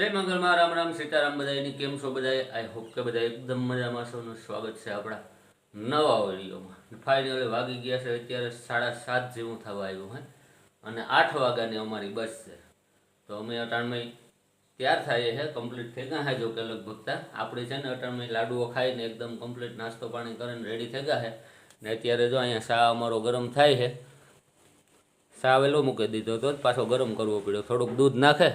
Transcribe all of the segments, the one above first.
જય મંગળમાં રામ રામ, સીતારામ બધાની કેમ છો બધાએ આઈ હોપ કે બધા એકદમ મજામાં સૌનું સ્વાગત છે આપણા નવા વિડીયોમાં ફાઇનલી વાગી ગયા છે, અત્યારે સાડા સાત જેવું થવા આવ્યું હે. અને આઠ વાગ્યાની અમારી બસ છે. તો અમે અટાણમય તૈયાર થાય છે કમ્પ્લીટ થઈ ગયા છે જો કે લગભગ તા. આપણે છે ને અટાણમય લાડુઓ ખાઈને એકદમ કમ્પ્લીટ નાસ્તો પાણી કરીને રેડી થઈ ગયા છે ને અત્યારે જો અહીંયા શા અમારો ગરમ થાય છે શા વેલો મૂકી દીધો તો પાછો ગરમ કરવો પડ્યો. થોડુંક દૂધ નાખે.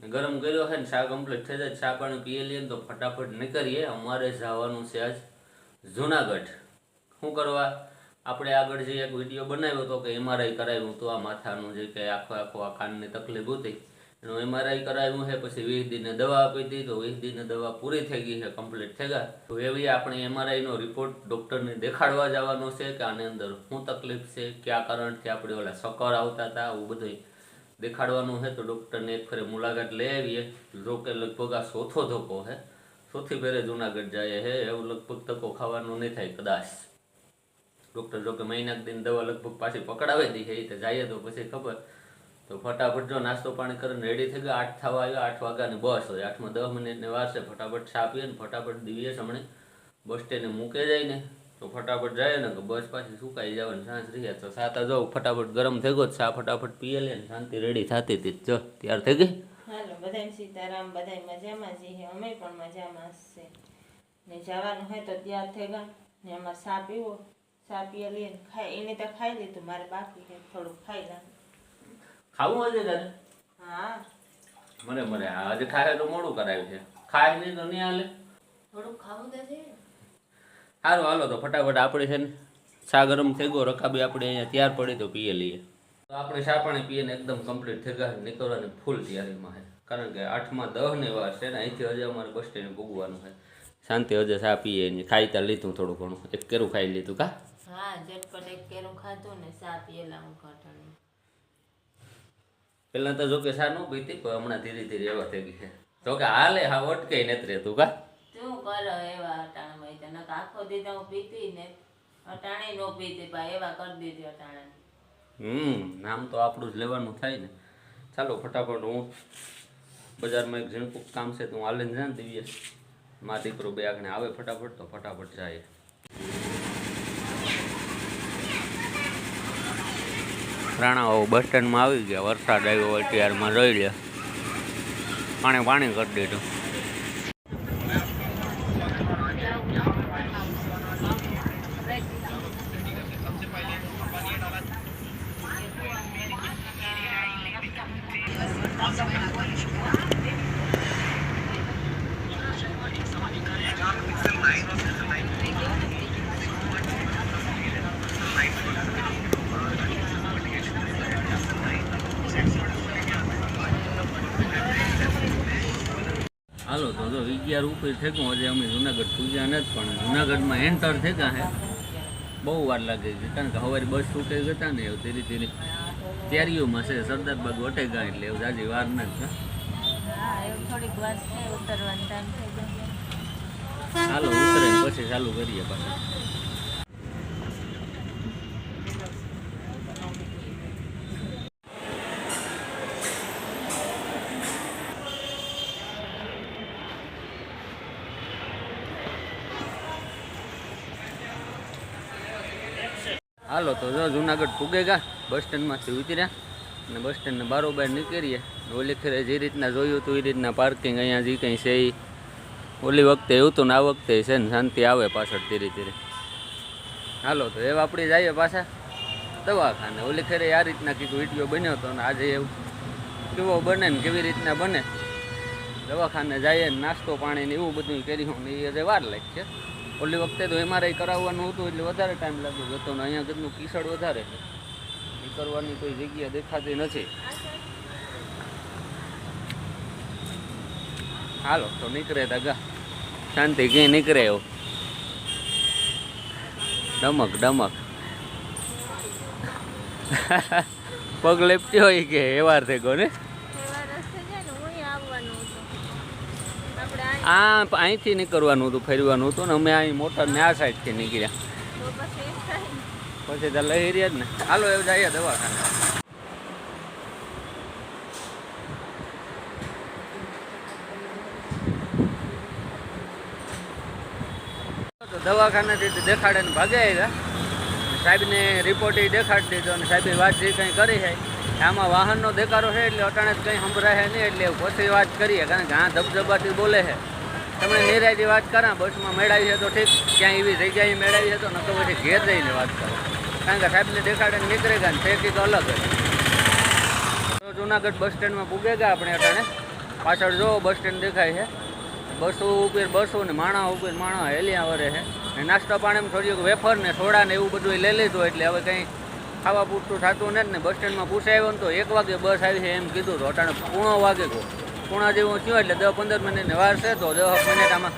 ગરમ કર્યો છે ને ચા કમ્પ્લીટ થઈ જાય ચા પાણી પીએ લઈએ તો ફટાફટ નીકળીએ. અમારે જવાનું છે આજ જુનાગઢ. શું કરવા? આપણે આગળ જે એક વીડિયો બનાવ્યો હતો કે એમઆરઆઈ કરાવ્યું હતું, આ માથાનું જે કે આખો આખો આ કાનની તકલીફ હતી. એનું એમઆરઆઈ કરાવ્યું છે, પછી વીસ દિને દવા આપી હતી, તો વીસ દિને દવા પૂરી થઈ ગઈ છે કમ્પ્લીટ થઈ ગયા. તો એવી આપણે એમઆરઆઈનો રિપોર્ટ ડૉક્ટરને દેખાડવા જવાનો છે કે આની અંદર શું તકલીફ છે, કયા કારણથી આપણે ઓલા સકર આવતા હતા, આવું બધું દેખાડવાનું છે તો ડૉક્ટરને એક ફેરે મુલાકાત લઈ આવીએ. જો કે લગભગ આ ચોથો ધક્કો છે. ચોથી ફેરે જુનાગઢ જાય છે. એવું લગભગ ધક્કો ખાવાનું નહીં થાય, કદાચ. ડૉક્ટર જો કે મહિનાક દિન દવા લગભગ પાછી પકડાવી દી એ તો જાય તો પછી ખબર. તો ફટાફટ જો નાસ્તો પાણી કરીને રેડી થઈ ગયો. આઠ થવા આવ્યો, આઠ વાગ્યાની બસ હોય. આઠમાં દસ મિનિટની વાર છે. ફટાફટ છાપીએ ને ફટાફટ દિવ્ય હમણે બસ સ્ટેન્ડે મૂકે જાય ને. તો ફટાફટ જાય ને કે બસ પાછી સુકાઈ જવાનું સાંજ રહી તો સાતા જો ફટાફટ ગરમ થઈ ગયો ચા ફટાફટ પીએ લે ને શાંતિ રેડી થતી હતી. જો ત્યાર થઈ ગઈ? હાલો બધાય સીતારામ બધાય મજામાં છે. અમે પણ મજામાં છે. ને જવાનું હોય તો તૈયાર થઈ ગયા ને એમાં સા પીવો. સા પીએ લઈએ ને ખાઈ એને તો ખાઈ લીધું મારે બાકી છે થોડુંક ખાઈ લે ખાવું હશે તારે? હા. મને મને આજે ખાય તો મોડું કરાવ્યું છે. ખાય નહીં તો નહીં હાલે. થોડુંક ખાવું તો છે. સારું હાલો તો ફટાફટ આપણે છે ને ચા ગરમ થઈ ગયો રકાબી આપણે અહીંયા તૈયાર પડી તો પીએ લઈએ. તો આપણે ચા પાણી પીએ ને એકદમ કમ્પ્લીટ થઈ ગયા નીકળવાની ફૂલ તૈયારીમાં છે. કારણ કે આઠમાં ને વાર છે ને અહીંથી હજી અમારે બસ સ્ટેન્ડ ભોગવાનું છે. શાંતિ હજે ચા પીએ ને ખાઈ ત્યાં લીધું થોડું ઘણું. એક કેરું ખાઈ લીધું કા? હા ઝટપટ એક કેરું ખાધું ને સા પીએલા હું પહેલાં તો જો કે ચા ન પીતી પણ હમણાં ધીરે ધીરે એવા થઈ ગઈ છે. કે હાલે હા અટકે નથી રહેતું કા? શું કરો એવા તો આખો દી હું પીતી ને અટાણે નો પીતી ભાઈ, એવા કરી દીધી અટાણા. હમ નામ તો આપણું જ લેવાનું થાય ને. ચાલો ફટાફટ હું બજારમાં એક ઝીણકું કામ છે તો હું હાલીને જાય ને દિવ્ય. મા દીકરો બે આગળ આવે ફટાફટ, તો ફટાફટ જાય. રાણાઓ બસ સ્ટેન્ડમાં આવી ગયા. વરસાદ આવ્યો ત્યારમાં રહી લે. પાણી પાણી કરી દીધું. હાલો તો જો અગિયાર ઉપર ગયું હજી અમે જુનાગઢ પૂજ્યા નથી પણ જુનાગઢમાં એન્ટર થઈ ગયા હે. બહુ વાર લાગે છે કારણ કે હવારી બસ છૂટે જતા ને એવું ધીરે ધીરે. તૈયારીઓમાં છે સરદાર બાગ વટે ગયા એટલે એવું જાજી વાર નથી થોડીક વાર છે ઉતરવાનો ટાઈમ થઈ ગયો હાલો ઉતરે પછી ચાલુ કરીએ પાછા. હાલો તો જો જુનાગઢ પૂગે ગયા બસ સ્ટેન્ડમાંથી ઉતર્યા અને બસ સ્ટેન્ડને બારોબાર નીકળીએ. ઓલી ખેરે જે રીતના જોયું હતું એ રીતના પાર્કિંગ અહીંયા જે કંઈ છે એ ઓલી વખતે એવું હતું ને આ વખતે છે ને શાંતિ આવે પાછળ ધીરે ધીરે. હાલો તો એવા આપણે જઈએ પાછા દવાખાને. ઓલી ખેરે આ રીતના કીધું, વીડિયો બન્યો હતો ને આજે એવું કેવો બને ને કેવી રીતના બને. દવાખાને જઈએ નાસ્તો પાણી ને એવું બધું કર્યું ને એ વાર લાગશે. ઓલી વખતે તો એમઆરઆઈ કરાવવાનું હતું એટલે વધારે ટાઈમ લાગ્યો. હતો ને અહીંયા કેટલું કિસડ વધારે છે. એ કરવાની કોઈ જગ્યા દેખાતી નથી. હાલો, તો નીકળે તા ગા શાંતિ, ક્યાંય નીકળે એવું? ડમક ડમક. પગ લેપટી હોય કે વાર થઈ ગયો ને? આ અહીંથી નીકળવાનું હતું ફેરવાનું હતું ને અમે અહીં મોટર ને આ સાઈડથી નીકળ્યા. પછી ત્યાં લઈ રહ્યા જ ને. હાલો એવું જઈએ દવાખાને. દવાખાનાથી દેખાડે ને ભાગે આવ્યા સાહેબને રિપોર્ટ એ દેખાડી દીધો અને સાહેબે વાત જે કંઈ કરી છે આમાં વાહનનો દેખારો છે એટલે અટાણે જ કંઈ સંભળાય નહીં એટલે પછી વાત કરીએ કારણ કે આ ધબધબાથી બોલે છે. તમને નિરાયથી વાત કરા, બસમાં મેળાવી છે તો ઠીક. ક્યાંય એવી જગ્યાએ મેળાવી છે તો નતો પછી ઘેર જઈને વાત કરો. કારણ કે સાહેબને દેખાડે નીકળે ગયા ને ફેંકી અલગ જ જુનાગઢ બસ સ્ટેન્ડમાં પૂગે ગયા આપણે અટાણે. પાછળ જો બસ સ્ટેન્ડ દેખાય છે. બસો ઉપર બસો ને માણા ઉપર માણા હેલિયા વરે છે. ને નાસ્તા પાણીમાં થોડીક વેફર ને સોડા ને એવું બધું લઈ લીધું એટલે હવે કંઈ ખાવા પૂરતું થતું નથી ને બસ સ્ટેન્ડમાં પૂછાય ને તો એક વાગે બસ આવી છે એમ કીધું તો અટાણે પૂણો વાગે ગયો. પૂણા જેવું થયું એટલે દસ પંદર મિનિટની વાર છે તો દસ મિનિટ આમાં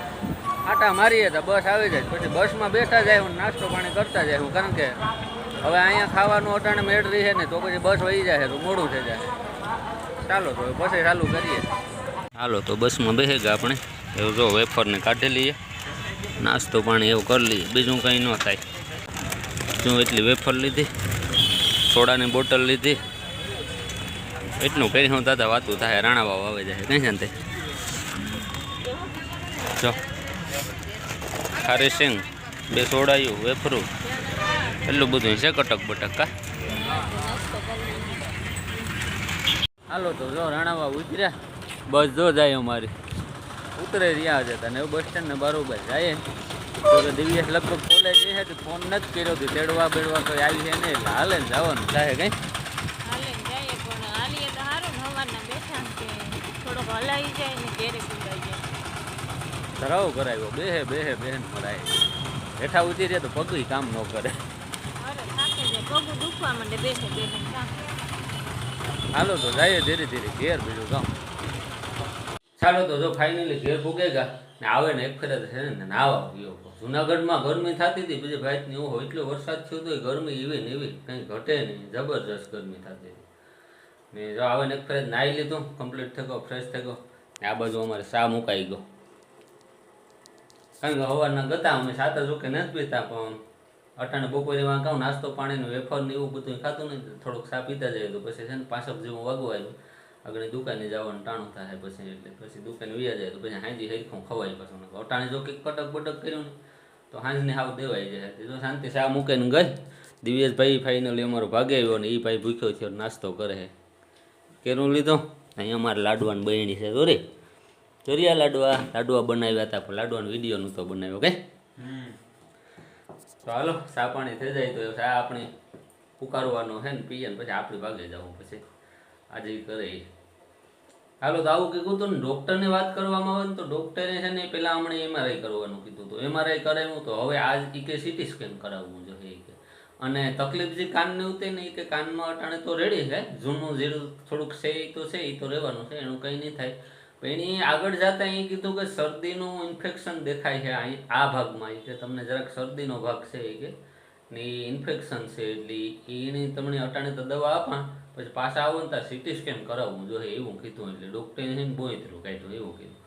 આટા મારીએ તો બસ આવી જાય. પછી બસમાં બેઠા જાય હું, નાસ્તો પાણી કરતા જાય હું, કારણ કે હવે અહીંયા ખાવાનું અટાણે મેળ રહી છે ને તો પછી બસ વહી જાય તો મોડું થઈ જાય. ચાલો તો પછી ચાલુ કરીએ. હાલો તો બસમાં બેસી ગયા આપણે. એવું જો વેફરને કાઢી લઈએ. નાસ્તો પાણી એવું કરી લઈએ. બીજું કંઈ ન થાય. જો એટલી વેફર લીધી. સોડાની બોટલ લીધી. એટલું કર્યું દાદા વાતું થાય, રાણા બાબા આવે જાય. કઈ શાંતિ? જો. ખારી સિંગ, બે સોડાયું, વેફરું, એટલું બધું છે કટક બટક, કા? હાલો તો જો રાણાવા ઉતર્યા. બસ જો જાય અમારી. ઉતરે રહ્યા જતા ને બસ સ્ટેન્ડ ને બરોબર જાય. તો દિવ્યેશ લગભગ કોલેજ છે કે ફોન નથી કર્યો તો તેડવા બેડવા કોઈ આવી છે ને હાલે જવાનું. થાય કઈ હાલે ને જઈએ પણ હાલીએ તો સારું ને હવારના બેઠા ને કે હલાવી જાય ને ઘેરે કુંડાઈ જાય. ધરાવ કરાવ્યો. બેહે બેહે બેન મરાય હેઠા ઉતરીએ તો પગી કામ ન કરે. અરે થાકે જાય પગું દુખવા માંડે. બેઠે બેઠે હાલો તો જાય ધીરે ધીરે. ઘેર બીજું કામ. ચાલો તો જો ફાઇનલી ઘેર પૂગે ગયા ને આવે ને એક ફેરે છે ને નાવા ગયો. જુનાગઢમાં ગરમી થતી હતી. બીજી ભાઈ ને એટલો વરસાદ થયો તો ગરમી એવી ને એવી. કંઈ ઘટે નહીં. જબરજસ્ત ગરમી થતી હતી. ને જો આવે ને એક ફેરે નાહી લીધું કમ્પ્લીટ થઈ ગયો ફ્રેશ થઈ ગયો. ને આ બાજુ અમારે સા મુકાઈ ગયો. કારણ કે સવારના ગતા અમે સાતા જોકે નથી પીતા, પણ અટાણે બપોરે વાં કહું, નાસ્તો પાણીનું વેફર ને એવું બધું ખાતું નહીં થોડુંક સા પીતા જાય તો પછી છે ને પાછળ જેવું વાગવા આવ્યું. આગળ દુકાને જવાનું ટાણું થાય પછી, એટલે પછી દુકાને વ્યા જાય તો પછી હાંજી હરખું ખવાય પાછું. અટાણે જો કંઈક કટક બટક કર્યું ને, તો હાંજને હાવ દેવાઈ જાય. જો શાંતિ સા મૂકીને ગઈ? દિવ્યેશભાઈ ફાઇનલી અમારો ભાગે આવ્યો ને એ ભાઈ ભૂખ્યો થયો નાસ્તો કરે. છે કેરું લીધો? અહીંયા અમારે લાડવાની બહેણી છે, જોરી. ચોરિયા લાડવા લાડવા બનાવ્યા હતા, પણ લાડવાનો વીડિયો નહોતો બનાવ્યો, કે? તો હાલો, ચા પાણી થઈ જાય તો ચા આપણે ઉકાળવાનો છે ને, પીએ ને પછી આપણે ભાગે જવું પછી આજે કરે. હાલો, તો આવું કીધું હતું ને ડૉક્ટરને વાત કરવામાં આવે ને તો ડૉક્ટરે છે ને પહેલાં હમણાં એમઆરઆઈ કરવાનું કીધું હતું એમઆરઆઈ કરાવ્યું તો હવે આજ ઈ કે સીટી સ્કેન કરાવવું જોઈએ. અને તકલીફ જે કાનને ઉતે ને કે કાનમાં અટાણે તો રેડી છે. જૂનું જીરું થોડુંક છે એ તો છે એ તો રહેવાનું છે, એનું કંઈ નહીં થાય. પણ એની આગળ જતા એ કીધું કે શરદીનું ઇન્ફેક્શન દેખાય છે આ ભાગમાં એ કે તમને જરાક શરદીનો ભાગ છે એ કે. ને એ ઇન્ફેક્શન છે એટલે એની તમને અટાણે તો દવા આપા, પછી પાછા આવો ને ત્યાં સીટી સ્કેન કરાવવું જોઈએ એવું કીધું એટલે ડૉક્ટરે ને કાંઈ કાઢ્યું, એવું કીધું.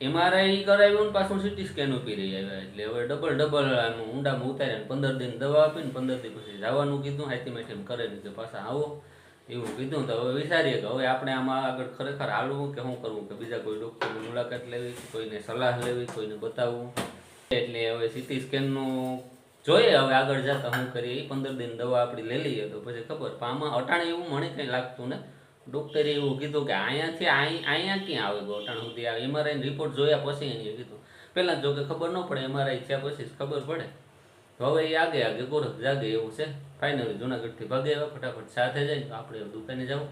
એમઆરઆઈ કરાવ્યું ને પાછું સીટી સ્કેન ઉપી રહી આવ્યા. એટલે હવે ડબલ ડબલ આમ ઊંડામાં ઉતાર્યા પંદર દિન દવા આપીને પંદર દિન પછી જવાનું કીધું હાઈથી એમ કરે કે પાછા આવો. એવું કીધું તો હવે વિચારીએ કે હવે આપણે આમાં આગળ ખરેખર હાલવું કે શું કરવું, કે બીજા કોઈ ડૉક્ટરની મુલાકાત લેવી કોઈને સલાહ લેવી, કોઈને બતાવવું. એટલે હવે સીટી સ્કેનનું જોઈએ હવે આગળ જતા શું કરીએ. પંદર દિન દવા આપણી લઈ લઈએ તો પછી ખબર. પણ આમાં અટાણે એવું મને કંઈ લાગતું ને ડૉક્ટરે એવું કીધું કે અહીંયાથી અહીં અહીંયા ક્યાં આવે ગયો અટાણ સુધી આવે? એમઆરઆઈ રિપોર્ટ જોયા પછી એને કીધું. પહેલાં જો કે ખબર ન પડે એમઆરઆઈ થયા પછી ખબર પડે. હવે એ આગે આગે ગોરખ જાગે એવું છે. ફાઇનલી જુનાગઢથી ભાગે આવ્યા, ફટાફટ સાથે જાય, આપણે દુકાને જવું.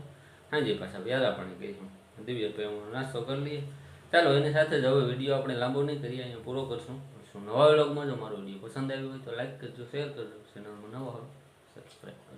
હાજી પાછા વ્યારા પણ કહીશું દિવ્ય નાસ્તો કરી લઈએ. ચાલો, એની સાથે જ હવે વીડિયો આપણે લાંબો નહીં કરીએ, અહીંયા પૂરો કરશું. શું નવા વ્લોગમાં જો મારો વીડિયો પસંદ આવ્યો હોય તો લાઈક કરજો શેર કરજો ચેનલમાં નવા હોય સબસ્ક્રાઈબ